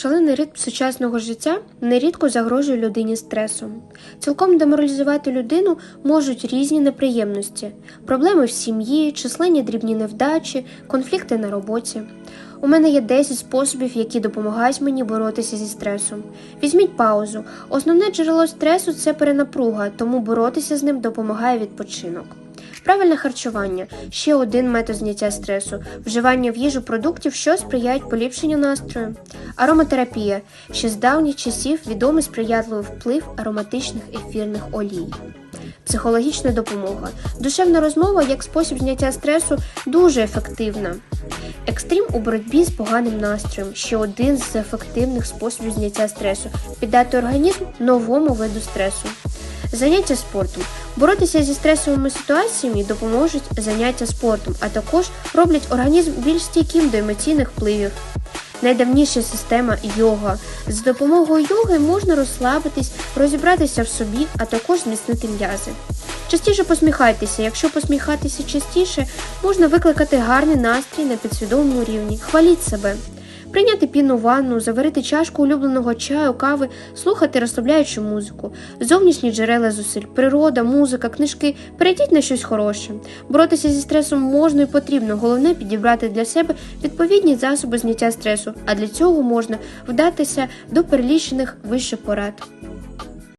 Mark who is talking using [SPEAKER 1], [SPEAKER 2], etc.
[SPEAKER 1] Шалений ритм сучасного життя нерідко загрожує людині стресом. Цілком деморалізувати людину можуть різні неприємності, проблеми в сім'ї, численні дрібні невдачі, конфлікти на роботі. У мене є 10 способів, які допомагають мені боротися зі стресом. Візьміть паузу. Основне джерело стресу це перенапруга, тому боротися з ним допомагає відпочинок. Правильне харчування ще один метод зняття стресу, вживання в їжу продуктів, що сприяють поліпшенню настрою. Ароматерапія ще з давніх часів відомий сприятливий вплив ароматичних ефірних олій. Психологічна допомога. Душевна розмова як спосіб зняття стресу дуже ефективна. Екстрім у боротьбі з поганим настроєм ще один з ефективних способів зняття стресу піддати організм новому виду стресу. Заняття спортом. Боротися зі стресовими ситуаціями допоможуть заняття спортом, а також роблять організм більш стійким до емоційних впливів. Найдавніша система йога. За допомогою йоги можна розслабитись, розібратися в собі, а також зміцнити м'язи. Частіше посміхайтеся. Якщо посміхатися частіше, можна викликати гарний настрій на підсвідомому рівні. Хваліть себе. Прийняти пінну ванну, заварити чашку улюбленого чаю, кави, слухати розслабляючу музику, зовнішні джерела зусиль, природа, музика, книжки. Перейдіть на щось хороше. Боротися зі стресом можна і потрібно. Головне підібрати для себе відповідні засоби зняття стресу, а для цього можна вдатися до перелічених вище порад.